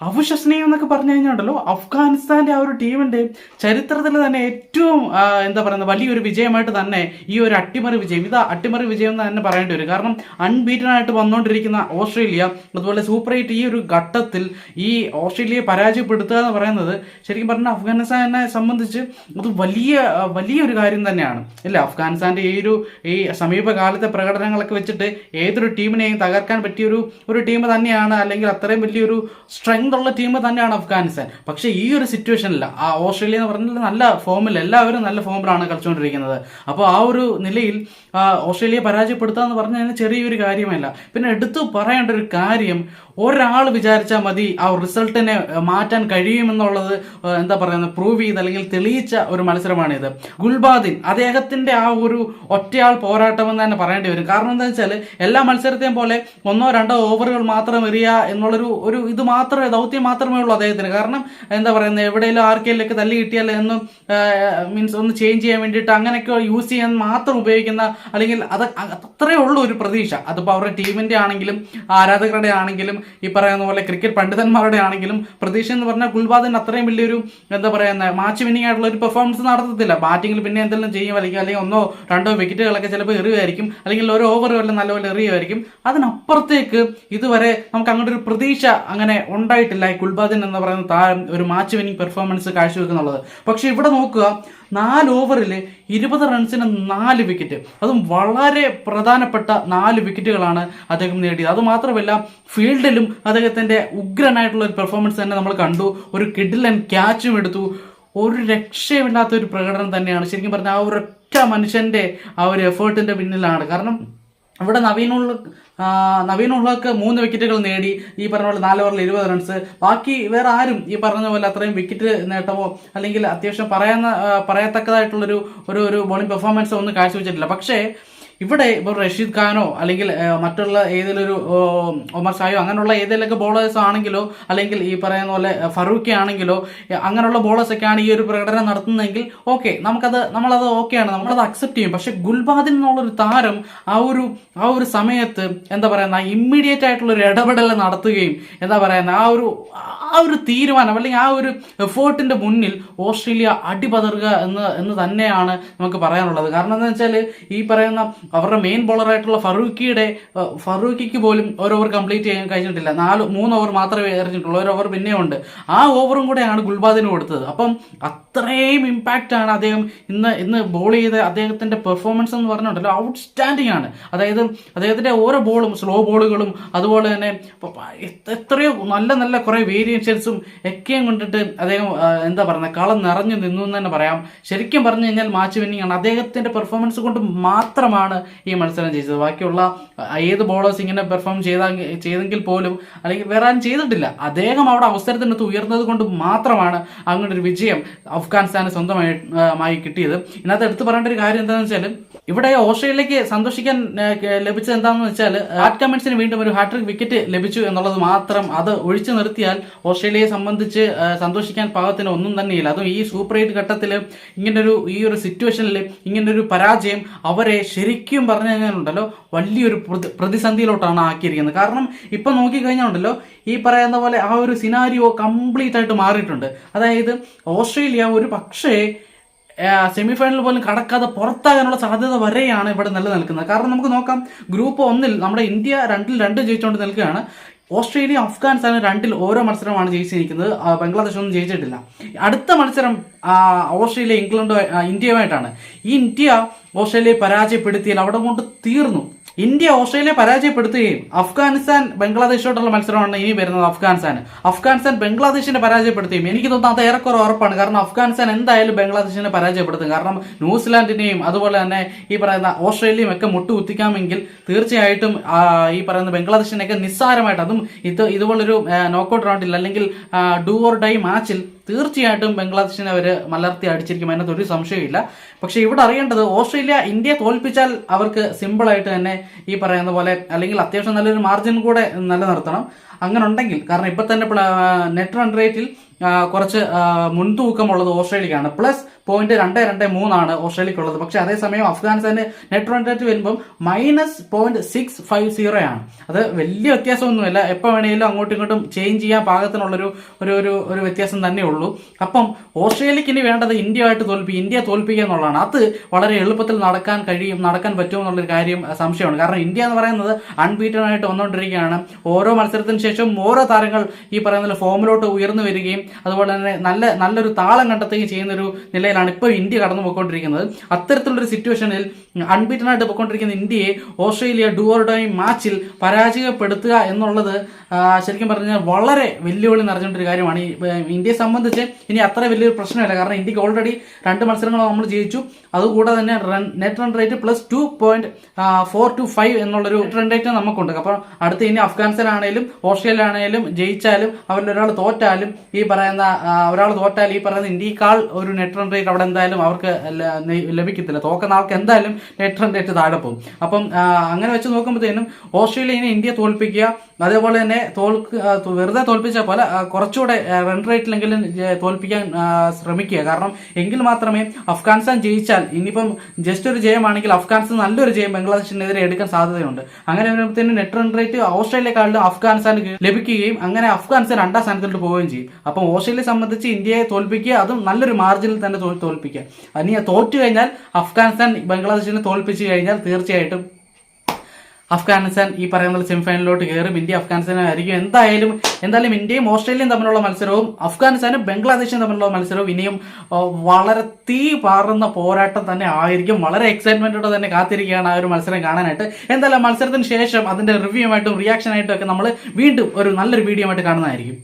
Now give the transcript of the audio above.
അവിശ്വസനീയം എന്നൊക്കെ പറഞ്ഞു കഴിഞ്ഞാണ്ടല്ലോ അഫ്ഗാനിസ്ഥാന്റെ ആ ഒരു ടീമിന്റെ ചരിത്രത്തിൽ തന്നെ ഏറ്റവും എന്താ പറയുന്നത് വലിയൊരു വിജയമായിട്ട് തന്നെ ഈ ഒരു അട്ടിമറി വിജയം ഇത് അട്ടിമറി വിജയം എന്ന് തന്നെ പറയേണ്ടി വരും. കാരണം അൺബീറ്റൻ ആയിട്ട് വന്നുകൊണ്ടിരിക്കുന്ന ഓസ്ട്രേലിയ അതുപോലെ സൂപ്പർ എയ്റ്റ് ഈ ഒരു ഘട്ടത്തിൽ ഈ ഓസ്ട്രേലിയയെ പരാജയപ്പെടുത്തുക എന്ന് പറയുന്നത് ശരിക്കും പറഞ്ഞാൽ അഫ്ഗാനിസ്ഥാനെ സംബന്ധിച്ച് അത് വലിയ വലിയൊരു കാര്യം തന്നെയാണ്. ഇല്ല അഫ്ഗാനിസ്ഥാന്റെ ഈ ഒരു ഈ സമീപകാലത്തെ പ്രകടനങ്ങളൊക്കെ വെച്ചിട്ട് ഏതൊരു ടീമിനെയും തകർക്കാൻ പറ്റിയൊരു ഒരു ടീം തന്നെയാണ് അല്ലെങ്കിൽ അത്രയും വലിയൊരു സ്ട്രെങ്ത് ഉള്ള ടീം തന്നെയാണ് അഫ്ഗാനിസ്ഥാൻ. പക്ഷേ ഈ ഒരു സിറ്റുവേഷനിൽ ആ ഓസ്ട്രേലിയ എന്ന് പറഞ്ഞാൽ നല്ല ഫോമിൽ എല്ലാവരും നല്ല ഫോമിലാണ് കളിച്ചുകൊണ്ടിരിക്കുന്നത് അപ്പോൾ ആ ഒരു നിലയിൽ ഓസ്ട്രേലിയ പരാജയപ്പെടുത്തുക എന്ന് പറഞ്ഞു കഴിഞ്ഞാൽ ചെറിയൊരു കാര്യമല്ല. പിന്നെ എടുത്തു പറയേണ്ട ഒരു കാര്യം ഒരാൾ വിചാരിച്ചാൽ മതി ആ റിസൾട്ടിനെ മാറ്റാൻ കഴിയുമെന്നുള്ളത് എന്താ പറയുന്നത് പ്രൂവ് ചെയ്ത് അല്ലെങ്കിൽ തെളിയിച്ച ഒരു മത്സരമാണിത്. ഗുൽബാദിൻ അദ്ദേഹത്തിന്റെ ആ ഒരു ഒറ്റയാൾ പോരാട്ടം എന്ന് തന്നെ പറയേണ്ടി വരും. കാരണം എന്താ വെച്ചാൽ എല്ലാ മത്സരത്തെയും പോലെ ഒന്നോ രണ്ടോ ഓവറുകൾ മാത്രം എറിയുക എന്നുള്ളൊരു ഒരു ഇത് മാത്രമേ ദൗത്യം മാത്രമേ ഉള്ളൂ അദ്ദേഹത്തിന്. കാരണം എന്താ പറയുന്നത്? എവിടെയെങ്കിലും ആർക്കെങ്കിലൊക്കെ തല്ലി കിട്ടിയാൽ എന്നും മീൻസ് ഒന്ന് ചേഞ്ച് ചെയ്യാൻ വേണ്ടിയിട്ട് അങ്ങനെയൊക്കെ യൂസ് ചെയ്യാൻ മാത്രം ഉപയോഗിക്കുന്ന അല്ലെങ്കിൽ അത് അത്രേ ഉള്ളൂ ഒരു പ്രതീക്ഷ. അതിപ്പോൾ അവരുടെ ടീമിന്റെ ആണെങ്കിലും ആരാധകരുടെ ആണെങ്കിലും ഈ പറയുന്ന പോലെ ക്രിക്കറ്റ് പണ്ഡിതന്മാരുടെ ആണെങ്കിലും പ്രതീക്ഷ എന്ന് പറഞ്ഞാൽ ഗുൽബാദിന് അത്രയും വലിയൊരു എന്താ പറയുന്ന മാച്ച് വിന്നിംഗ് ആയിട്ടുള്ള ഒരു പെർഫോമൻസ് നടത്തത്തില്ല. ബാറ്റിങ്ങിൽ പിന്നെ എന്തെങ്കിലും ചെയ്യും അല്ലെങ്കിൽ അല്ലെങ്കിൽ ഒന്നോ രണ്ടോ വിക്കറ്റുകളൊക്കെ ചിലപ്പോൾ എറിയുമായിരിക്കും. അല്ലെങ്കിൽ ഒരു ഓവർ വല്ല നല്ലപോലെ എറിയുമായിരിക്കും. അതിനപ്പുറത്തേക്ക് ഇതുവരെ നമുക്ക് അങ്ങോട്ടൊരു പ്രതീക്ഷ അങ്ങനെ ഉണ്ടായിട്ടില്ല ഈ ഗുൽബാദിൻ എന്ന് പറയുന്ന താരം ഒരു മാച്ച് വിന്നിംഗ് പെർഫോമൻസ് കാഴ്ചവെക്കുന്നുള്ളത്. പക്ഷേ ഇവിടെ നോക്കുക നാല് ഓവറിൽ ഇരുപത് റൺസിന് നാല് വിക്കറ്റ് അതും വളരെ പ്രധാനപ്പെട്ട നാല് വിക്കറ്റുകളാണ് അദ്ദേഹം നേടിയത്. അതുമാത്രമല്ല ഫീൽഡിലും അദ്ദേഹത്തിന്റെ ഉഗ്രനായിട്ടുള്ള ഒരു പെർഫോമൻസ് തന്നെ നമ്മൾ കണ്ടു. ഒരു കിഡിലൻ ക്യാച്ചും എടുത്തു. ഒരു രക്ഷയുമില്ലാത്ത ഒരു പ്രകടനം തന്നെയാണ്. ശരിക്കും പറഞ്ഞാൽ ആ ഒരൊറ്റ മനുഷ്യന്റെ ആ ഒരു എഫേർട്ടിന്റെ പിന്നിലാണ്. കാരണം ഇവിടെ നവീനുള്ള നവീനുള്ളക്ക് മൂന്ന് വിക്കറ്റുകൾ നേടി. ഈ പറഞ്ഞ പോലെ നാല് ഓവറിൽ ഇരുപത് റൺസ് ബാക്കി വേറെ ആരും ഈ പറഞ്ഞ പോലെ അത്രയും വിക്കറ്റ് നേട്ടമോ അല്ലെങ്കിൽ അത്യാവശ്യം പറയാൻ പറയത്തക്കതായിട്ടുള്ളൊരു ഒരു ഒരു ബോളിംഗ് പെർഫോമൻസോ ഒന്നും കാഴ്ചവെച്ചിട്ടില്ല. പക്ഷേ ഇവിടെ ഇപ്പോൾ റഷീദ് ഖാനോ അല്ലെങ്കിൽ മറ്റുള്ള ഏതെങ്കിലും ഒമർ ഷായോ അങ്ങനെയുള്ള ഏതെങ്കിലും ബോളേഴ്സ് ആണെങ്കിലോ അല്ലെങ്കിൽ ഈ പറയുന്ന പോലെ ഫറൂഖി ആണെങ്കിലോ അങ്ങനെയുള്ള ബോളേഴ്സ് ഒക്കെയാണ് ഈ ഒരു പ്രകടനം നടത്തുന്നതെങ്കിൽ ഓക്കെ നമുക്കത് നമ്മളത് ഓക്കെയാണ് നമ്മളത് അക്സെപ്റ്റ് ചെയ്യും. പക്ഷെ ഗുൽബാദിൻ എന്നുള്ളൊരു താരം ആ ഒരു ആ ഒരു സമയത്ത് എന്താ പറയുന്ന ഇമ്മീഡിയറ്റ് ആയിട്ടുള്ള ഒരു ഇടപെടൽ നടത്തുകയും എന്താ പറയുന്ന ആ ഒരു ആ ഒരു തീരുമാനം അല്ലെങ്കിൽ ആ ഒരു എഫേർട്ടിന്റെ മുന്നിൽ ഓസ്ട്രേലിയ അടിപതറുക എന്ന് എന്ന് തന്നെയാണ് നമുക്ക് പറയാനുള്ളത്. കാരണം എന്താ വെച്ചാൽ ഈ പറയുന്ന അവരുടെ മെയിൻ ബോളറായിട്ടുള്ള ഫറൂഖിയുടെ ഫറൂഖിക്ക് പോലും ഒരു ഓവർ കംപ്ലീറ്റ് ചെയ്യാൻ കഴിഞ്ഞിട്ടില്ല. നാല് മൂന്ന് ഓവർ മാത്രമേ എറിഞ്ഞിട്ടുള്ളൂ. ഒരു ഓവർ പിന്നെയുണ്ട് ആ ഓവറും കൂടെയാണ് ഗുൽബാദിന് കൊടുത്തത്. അപ്പം അത്രയും ഇമ്പാക്റ്റ് ആണ് അദ്ദേഹം ഇന്ന് ഇന്ന് ബോൾ ചെയ്ത അദ്ദേഹത്തിന്റെ പെർഫോമൻസ് എന്ന് പറഞ്ഞിട്ടുണ്ടല്ലോ ഔട്ട്സ്റ്റാൻഡിംഗ് ആണ്. അതായത് അദ്ദേഹത്തിന്റെ ഓരോ ബോളും സ്ലോ ബോളുകളും അതുപോലെ തന്നെ എത്രയോ നല്ല നല്ല കുറെ വേരിയേഷൻസും ഒക്കെയും കൊണ്ടിട്ട് അദ്ദേഹം എന്താ പറയുക കളം നിറഞ്ഞു നിന്നു എന്ന് തന്നെ പറയാം. ശരിക്കും പറഞ്ഞു കഴിഞ്ഞാൽ മാച്ച് വിന്നിംഗ് ആണ്. അദ്ദേഹത്തിന്റെ പെർഫോമൻസ് കൊണ്ട് മാത്രമാണ് ഈ മത്സരം ജയിച്ചത്. ബാക്കിയുള്ള ഏത് ബോളേഴ്സ് ഇങ്ങനെ പെർഫോം ചെയ്ത ചെയ്തെങ്കിൽ പോലും അല്ലെങ്കിൽ വേറെ ആരും ചെയ്തിട്ടില്ല. അദ്ദേഹം അവിടെ അവസരത്തിനകത്ത് ഉയർന്നത് കൊണ്ട് മാത്രമാണ് അങ്ങനെ ഒരു വിജയം അഫ്ഗാനിസ്ഥാന് സ്വന്തമായി ആയി കിട്ടിയത്. ഇതിനകത്ത് എടുത്തു പറയേണ്ട ഒരു കാര്യം എന്താണെന്ന് വെച്ചാൽ ഇവിടെ ഓസ്ട്രേലിയക്ക് സന്തോഷിക്കാൻ ലഭിച്ചത് എന്താണെന്ന് വെച്ചാൽ ആറ്റ് കമൻസിന് വീണ്ടും ഒരു ഹാട്രിക് വിക്കറ്റ് ലഭിച്ചു എന്നുള്ളത് മാത്രം അത് ഒഴിച്ചു നിർത്തിയാൽ ഓസ്ട്രേലിയയെ സംബന്ധിച്ച് സന്തോഷിക്കാൻ പാകത്തിന് ഒന്നും തന്നെയില്ല. അതും ഈ സൂപ്പർ എയ്റ്റ് ഘട്ടത്തിൽ ഇങ്ങനൊരു ഈ ഒരു സിറ്റുവേഷനിൽ ഇങ്ങനൊരു പരാജയം അവരെ ശരിക്കും പറഞ്ഞു കഴിഞ്ഞാലുണ്ടല്ലോ വലിയൊരു പ്രതി- പ്രതിസന്ധിയിലോട്ടാണ് ആക്കിയിരിക്കുന്നത്. കാരണം ഇപ്പം നോക്കിക്കഴിഞ്ഞാലുണ്ടല്ലോ ഈ പറയുന്ന പോലെ ആ ഒരു സിനാരിയോ കംപ്ലീറ്റ് ആയിട്ട് മാറിയിട്ടുണ്ട്. അതായത് ഓസ്ട്രേലിയ ഒരു പക്ഷേ സെമി ഫൈനൽ പോലും കടക്കാതെ പുറത്താകാനുള്ള സാധ്യത വരെയാണ് ഇവിടെ നിലനിൽക്കുന്നത്. കാരണം നമുക്ക് നോക്കാം ഗ്രൂപ്പ് ഒന്നിൽ നമ്മുടെ ഇന്ത്യ രണ്ടിൽ രണ്ട് ജയിച്ചുകൊണ്ട് നിൽക്കുകയാണ്. ഓസ്ട്രേലിയ അഫ്ഗാനിസ്ഥാൻ രണ്ടിൽ ഓരോ മത്സരമാണ് ജയിച്ചിരിക്കുന്നത്. ബംഗ്ലാദേശ് ഒന്നും ജയിച്ചിട്ടില്ല. അടുത്ത മത്സരം ഓസ്ട്രേലിയ ഇംഗ്ലണ്ട് ഇന്ത്യയുമായിട്ടാണ്. ഈ ഇന്ത്യ ഓസ്ട്രേലിയയെ പരാജയപ്പെടുത്തിയാൽ അവിടെ കൊണ്ട് തീർന്നു. ഇന്ത്യ ഓസ്ട്രേലിയ പരാജയപ്പെടുത്തുകയും അഫ്ഗാനിസ്ഥാൻ ബംഗ്ലാദേശോട്ടുള്ള മത്സരമാണ് ഇനി വരുന്നത് അഫ്ഗാനിസ്ഥാൻ അഫ്ഗാനിസ്ഥാൻ ബംഗ്ലാദേശിനെ പരാജയപ്പെടുത്തുകയും എനിക്ക് തോന്നുന്നു അത് ഏറെക്കുറെ ഉറപ്പാണ്. കാരണം അഫ്ഗാനിസ്ഥാൻ എന്തായാലും ബംഗ്ലാദേശിനെ പരാജയപ്പെടുത്തും. കാരണം ന്യൂസിലാൻഡിനെയും അതുപോലെ തന്നെ ഈ പറയുന്ന ഓസ്ട്രേലിയയും ഒക്കെ മുട്ടുകുത്തിക്കാമെങ്കിൽ തീർച്ചയായിട്ടും ഈ പറയുന്ന ബംഗ്ലാദേശിനെയൊക്കെ നിസ്സാരമായിട്ട് അതും ഇത് ഇതുപോലൊരു നോക്കൌട്ട് റൗണ്ടിൽ അല്ലെങ്കിൽ ഡു ഓർ ഡൈ മാച്ചിൽ തീർച്ചയായിട്ടും ബംഗ്ലാദേശിനെ അവർ മലർത്തി അടിച്ചിരിക്കും അതിനകത്ത് ഒരു സംശയമില്ല പക്ഷേ ഇവിടെ അറിയേണ്ടത് ഓസ്ട്രേലിയ ഇന്ത്യയെ തോൽപ്പിച്ചാൽ അവർക്ക് സിമ്പിളായിട്ട് തന്നെ ഈ പറയുന്ന പോലെ അല്ലെങ്കിൽ അത്യാവശ്യം നല്ലൊരു മാർജിൻ കൂടെ നിലനിർത്തണം. അങ്ങനെ ഉണ്ടെങ്കിൽ കാരണം ഇപ്പം തന്നെ നെറ്റ് റൺ റേറ്റിൽ കുറച്ച് മുൻതൂക്കമുള്ളത് ഓസ്ട്രേലിയക്കാണ്. പ്ലസ് പോയിന്റ് രണ്ട് രണ്ട് മൂന്നാണ് ഓസ്ട്രേലിയക്കുള്ളത്. പക്ഷേ അതേസമയം അഫ്ഗാനിസ്ഥാന്റെ നെറ്റ് റൺ റേറ്റ് വരുമ്പം minus point six five zero ആണ്. അത് വലിയ വ്യത്യാസമൊന്നുമില്ല. എപ്പോൾ വേണമെങ്കിലും അങ്ങോട്ടും ഇങ്ങോട്ടും ചേഞ്ച് ചെയ്യാൻ പാകത്തിനുള്ളൊരു ഒരു ഒരു ഒരു വ്യത്യാസം തന്നെ ഉള്ളൂ. അപ്പം ഓസ്ട്രേലിയക്ക് ഇനി വേണ്ടത് ഇന്ത്യയായിട്ട് തോൽപ്പി ഇന്ത്യ തോൽപ്പിക്കുക എന്നുള്ളതാണ്. അത് വളരെ എളുപ്പത്തിൽ നടക്കാൻ കഴിയും നടക്കാൻ പറ്റുമോ എന്നുള്ളൊരു കാര്യം സംശയമാണ്. കാരണം ഇന്ത്യ എന്ന് പറയുന്നത് അൺബീറ്റൺ ആയിട്ട് വന്നുകൊണ്ടിരിക്കുകയാണ് ഓരോ മത്സരത്തിന് ശേഷം ഓരോ താരങ്ങൾ ഈ പറയുന്ന ഫോമിലോട്ട് ഉയർന്നു വരികയും അതുപോലെ തന്നെ നല്ല നല്ലൊരു താളം കണ്ടെത്തുകയും ചെയ്യുന്ന ഒരു നിലയിലാണ് ഇപ്പോൾ ഇന്ത്യ കടന്നു പോയിക്കൊണ്ടിരിക്കുന്നത് അത്തരത്തിലുള്ളൊരു സിറ്റുവേഷനിൽ അൺബീറ്റൺ ആയിട്ട് പോയിക്കൊണ്ടിരിക്കുന്ന ഇന്ത്യയെ ഓസ്ട്രേലിയ ഡുവോർഡൈ മാച്ചിൽ പരാജയപ്പെടുത്തുക എന്നുള്ളത് ശരിക്കും പറഞ്ഞാൽ വളരെ വെല്ലുവിളി നിറഞ്ഞൊരു കാര്യമാണ്. ഇന്ത്യയെ സംബന്ധിച്ച് ഇനി അത്ര വലിയൊരു പ്രശ്നമില്ല. കാരണം ഇന്ത്യയ്ക്ക് ഓൾറെഡി രണ്ട് മത്സരങ്ങൾ നമ്മൾ ജയിച്ചു. അതുകൂടാതെ തന്നെ run net run rate plus two point four two five എന്നുള്ളൊരു റൺ റേറ്റ് നമുക്കുണ്ട്. അപ്പോൾ അടുത്ത ഇനി അഫ്ഗാനിസ്ഥാൻ ആണെങ്കിലും ഓസ്ട്രേലിയ ആണെങ്കിലും ജയിച്ചാലും അവരിൽ ഒരാൾ തോറ്റാലും ഈ പറയുന്ന ഒരാൾ തോറ്റാൽ ഈ പറയുന്ന ഇന്ത്യക്കാൾ ഒരു നെറ്റ് റൺ റേറ്റ് അവിടെ എന്തായാലും അവർക്ക് ലഭിക്കത്തില്ല. തോക്കുന്ന ആൾക്ക് എന്തായാലും നെറ്റ് റൺ റേറ്റ് താഴെ പോകും. അപ്പം അങ്ങനെ വെച്ച് നോക്കുമ്പോഴത്തേനും ഓസ്ട്രേലിയ ഇനി ഇന്ത്യ തോൽപ്പിക്കുക അതേപോലെ തന്നെ തോൽക്ക് വെറുതെ തോൽപ്പിച്ച പോലെ കുറച്ചുകൂടെ റൺ റേറ്റിലെങ്കിലും തോൽപ്പിക്കാൻ ശ്രമിക്കുക. കാരണം എങ്കിൽ മാത്രമേ അഫ്ഗാനിസ്ഥാൻ ജയിച്ചാൽ ഇനിയിപ്പം ജസ്റ്റ് ഒരു ജയമാണെങ്കിൽ അഫ്ഗാനിസ്ഥാൻ നല്ലൊരു ജയം ബംഗ്ലാദേശിനെതിരെ എടുക്കാൻ സാധ്യതയുണ്ട്. അങ്ങനെ വരുമ്പോഴത്തേനും നെറ്റ് റൺ റേറ്റ് ഓസ്ട്രേലിയക്കാളിലും അഫ്ഗാനിസ്ഥാൻ ലഭിക്കുകയും അങ്ങനെ അഫ്ഗാനിസ്ഥാൻ രണ്ടാം സ്ഥാനത്തോട്ട് പോവുകയും ചെയ്യും. അപ്പം ഓസ്ട്രേലിയ സംബന്ധിച്ച് ഇന്ത്യയെ തോൽപ്പിക്കുക അതും നല്ലൊരു മാർജിനിൽ തന്നെ തോൽപ്പിക്കുക. ഇനി തോറ്റു കഴിഞ്ഞാൽ അഫ്ഗാനിസ്ഥാൻ ബംഗ്ലാദേശിനെ തോൽപ്പിച്ചു കഴിഞ്ഞാൽ തീർച്ചയായിട്ടും അഫ്ഗാനിസ്ഥാൻ ഈ പറയുന്ന സെമിഫൈനലിലോട്ട് കയറും. ഇന്ത്യ അഫ്ഗാനിസ്ഥാനായിരിക്കും എന്തായാലും എന്തായാലും ഇന്ത്യയും ഓസ്ട്രേലിയയും തമ്മിലുള്ള മത്സരവും അഫ്ഗാനിസ്ഥാനും ബംഗ്ലാദേശും തമ്മിലുള്ള മത്സരവും ഇനിയും വളരെ തീ പാറുന്ന പോരാട്ടം തന്നെ ആയിരിക്കും. വളരെ എക്സൈറ്റ്മെന്റോടെ തന്നെ കാത്തിരിക്കുകയാണ് ആ ഒരു മത്സരം കാണാനായിട്ട്. എന്തായാലും മത്സരത്തിന് ശേഷം അതിന്റെ റിവ്യൂ ആയിട്ടും റിയാക്ഷൻ ആയിട്ടും ഒക്കെ നമ്മൾ വീണ്ടും ഒരു നല്ലൊരു വീഡിയോ ആയിട്ട് കാണുന്നതായിരിക്കും.